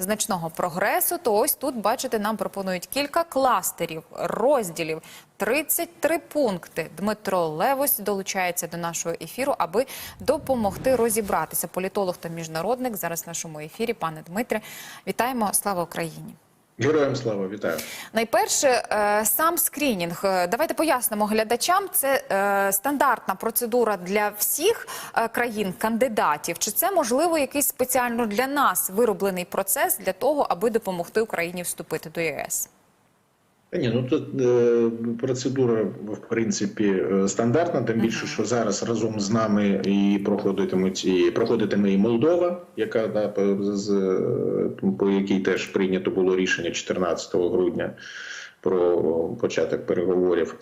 значного прогресу, то ось тут, бачите, нам пропонують кілька кластерів, розділів, 33 пункти. Дмитро Левось долучається до нашого ефіру, аби допомогти розібратися. Політолог та міжнародник зараз в нашому ефірі. Пане Дмитре, вітаємо! Слава Україні! Героям слава, вітаю. Найперше, е, сам скринінг. Е, Давайте пояснимо глядачам. Це е, стандартна процедура для всіх країн-кандидатів. Чи це можливо якийсь спеціально для нас вироблений процес для того, аби допомогти Україні вступити до ЄС? Ні, ну тут е, процедура в принципі е, стандартна, тим більше, що зараз разом з нами і проходитимуть і проходитиме і Молдова, яка да, по, з, по якій теж прийнято було рішення 14 грудня про початок переговорів.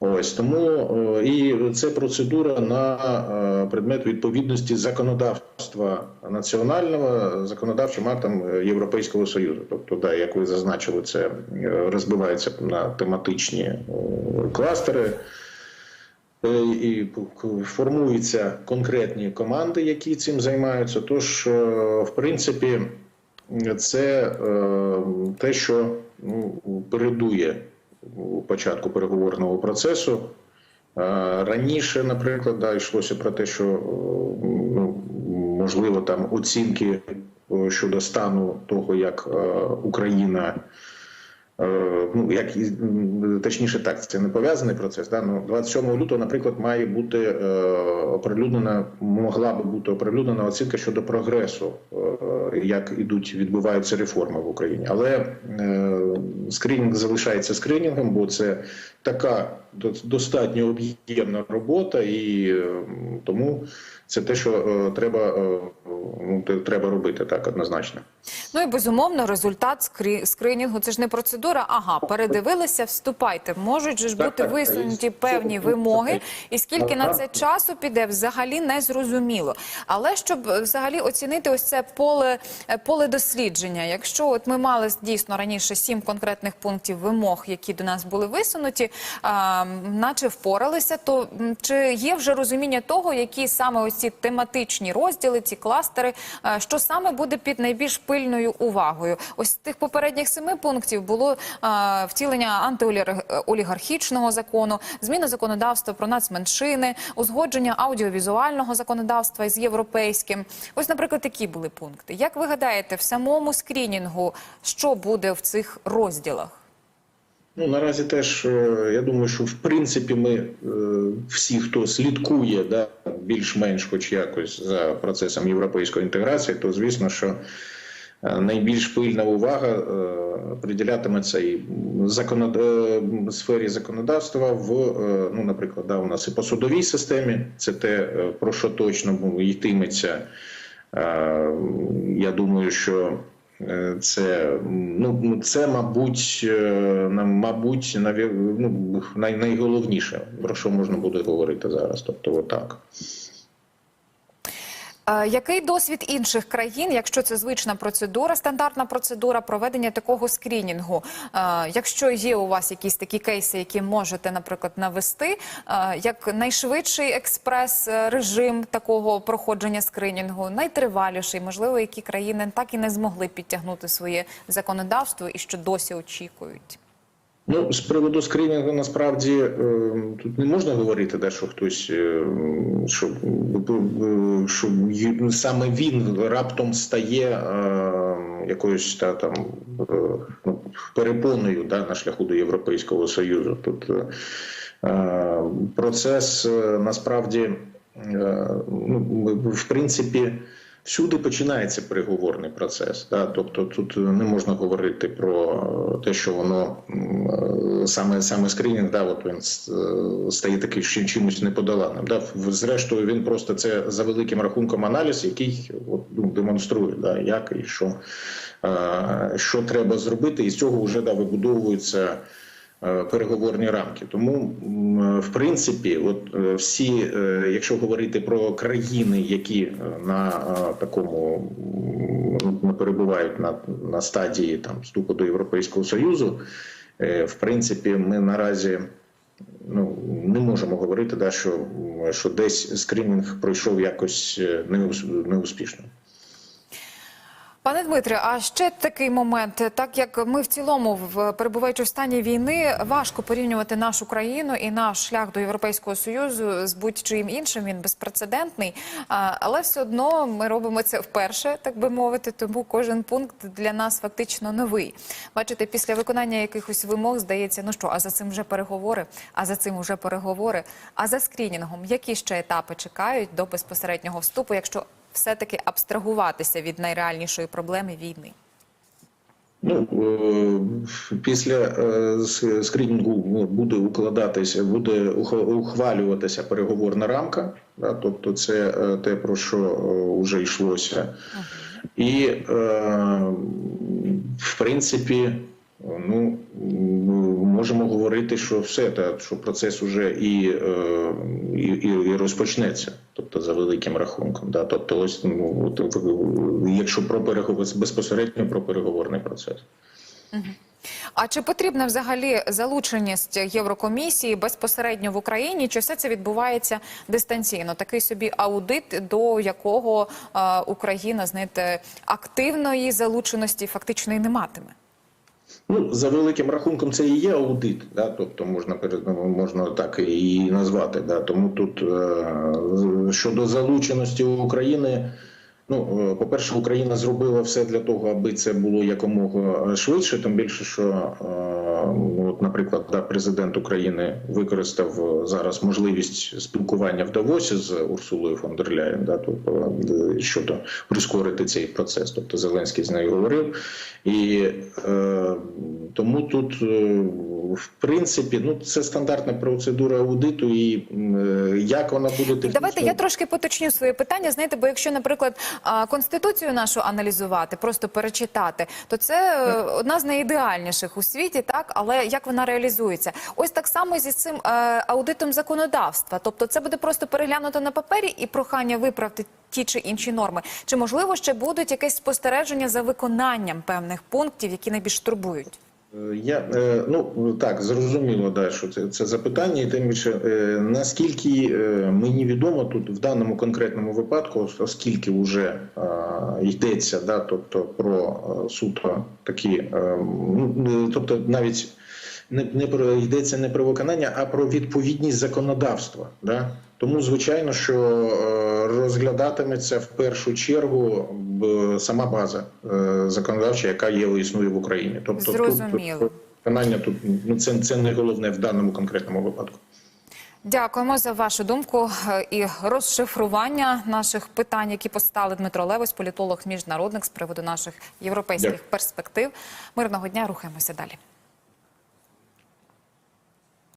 Ось тому е, і це процедура на е, предмет відповідності законодавства національного законодавчим актам Європейського союзу. Тобто, да, як ви зазначили, це е, розбивається на тематичні кластери. І формуються конкретні команди, які цим займаються. Тож, в принципі, це те, що ну, передує у початку переговорного процесу. Е, Раніше, наприклад, да, йшлося про те, що е, ну, можливо там оцінки е, щодо стану того, як Україна. Е, Ну, як точніше, так, це не пов'язаний процес. Да? Ну, 27 лютого, наприклад, має бути е, оприлюднена, могла би бути оприлюднена оцінка щодо прогресу, е, як ідуть, відбуваються реформи в Україні. Але е, скринінг залишається скринінгом, бо це така до- достатньо об'ємна робота, і е, тому це те, що е, треба, е, ну, треба робити так однозначно. Ну і безумовно, результат скрі- скринінгу це ж не процедура. Ага, передивилися, вступайте. Можуть же ж бути так, висунуті так. певні вимоги, і скільки на це часу піде, взагалі не зрозуміло. Але щоб взагалі оцінити ось це поле, поле дослідження, якщо от ми мали дійсно раніше сім конкретних пунктів вимог, які до нас були висунуті, наче впоралися, то чи є вже розуміння того, які саме ось тематичні розділи, ці кластери, що саме буде під найбільш пильною увагою? Ось тих попередніх семи пунктів було втілення антиолігархічного закону, зміна законодавства про нацменшини, узгодження аудіовізуального законодавства з європейським. Ось, наприклад, такі були пункти. Як ви гадаєте, в самому скрінінгу що буде в цих розділах? Ну наразі теж е, я думаю, що в принципі ми е, всі, хто слідкує да, більш-менш хоч якось за процесом європейської інтеграції, то звісно, що е, найбільш пильна увага приділятиметься і законод... сфері законодавства в, ну, наприклад, да, у нас і по судовій системі, це те, про що точно йтиметься. Я думаю, що це ну це, мабуть, е, мабуть, ну, най, найголовніше, про що можна буде говорити зараз. Тобто, отак. Е, Який досвід інших країн, якщо це звична процедура, стандартна процедура проведення такого скрінінгу? Е, Якщо є у вас якісь такі кейси, які можете, наприклад, навести, е, як найшвидший експрес-режим такого проходження скринінгу, найтриваліший, можливо, які країни так і не змогли підтягнути своє законодавство і що досі очікують? Ну, з приводу скринінгу, насправді е, тут не можна говорити, да, що хтось що, е, що саме він раптом стає е, якоюсь та там ну, перепоною да, на шляху до Європейського Союзу. Тут процес насправді ну, в принципі. Всюди починається переговорний процес. Да? Тобто тут не можна говорити про те, що воно саме саме скринінг, да, от він е, стає таким ще чимось неподоланим. Да? Зрештою, він просто це за великим рахунком аналіз, який от, ну, демонструє, да, як і що, е, що треба зробити, і з цього вже да, вибудовуються е, переговорні рамки. Тому, в принципі, от е, всі, е, якщо говорити про країни, які е, на е, такому ну, перебувають на, на стадії там вступу до Європейського Союзу, е, в принципі, ми наразі. Ну не можемо говорити, да, що, що десь скринінг пройшов якось е, неус- неуспішно. Пане Дмитре, а ще такий момент, так як ми в цілому, в перебуваючи в стані війни, важко порівнювати нашу країну і наш шлях до Європейського союзу з будь-чим іншим. Він безпрецедентний, але все одно ми робимо це вперше, так би мовити. Тому кожен пункт для нас фактично новий. Бачите, після виконання якихось вимог здається, ну що, а за цим вже переговори, а за цим вже переговори. А за скрінінгом, які ще етапи чекають до безпосереднього вступу, якщо все-таки абстрагуватися від найреальнішої проблеми війни. Ну е, після е, скрінінгу буде укладатися, буде ухвалюватися переговорна рамка. Да, тобто, це е, те про що вже йшлося, і в принципі, ну можемо говорити, що все та що процес уже і, е, і, і, і розпочнеться, тобто за великим рахунком. Да, тобто, ось ну в- якщо про переговор безпосередньо про переговорний процес. А чи потрібна взагалі залученість Єврокомісії безпосередньо в Україні? Чи все це відбувається дистанційно? Такий собі аудит, до якого е, Україна знаєте, активної залученості фактично і не матиме? Ну, за великим рахунком, це і є аудит, да? тобто можна перед- можна так і назвати. Да? Тому тут е, щодо залученості України. Ну, е, по-перше, Україна зробила все для того, аби це було якомога швидше. Тим більше, що, е, ну, от, наприклад, да, президент України використав е, зараз можливість спілкування в Давосі з Урсулою фон дер Ляєн, да, тобто, е, щодо прискорити цей процес. Тобто Зеленський з нею говорив. І е, тому тут, е, в принципі, ну це стандартна процедура аудиту, і е, як вона буде технічно... Давайте я трошки поточню своє питання. Знаєте, бо якщо, наприклад, а, конституцію нашу аналізувати, просто перечитати, то це е, одна з найідеальніших у світі, так але як вона реалізується? Ось так само зі цим е, аудитом законодавства. Тобто, це буде просто переглянуто на папері і прохання виправити ті чи інші норми. Чи можливо ще будуть якесь спостереження за виконанням певних пунктів, які найбільш турбують? Я е, ну так зрозуміло, да, що це, це запитання, і тим більше е, наскільки е, мені відомо тут в даному конкретному випадку, оскільки вже йдеться, да, тобто про суто такі, ну, тобто навіть не, не про йдеться не про виконання, а про відповідність законодавства. Да? Тому, звичайно, що розглядатиметься в першу чергу сама база е, законодавча, яка є існує в Україні. Тобто Зрозуміло. тут виконання тут ну це, це не головне в даному конкретному випадку. Дякуємо за вашу думку е, і розшифрування наших питань, які постали Дмитро Левось, політолог міжнародник з приводу наших європейських Дякую. перспектив. Мирного дня рухаємося далі.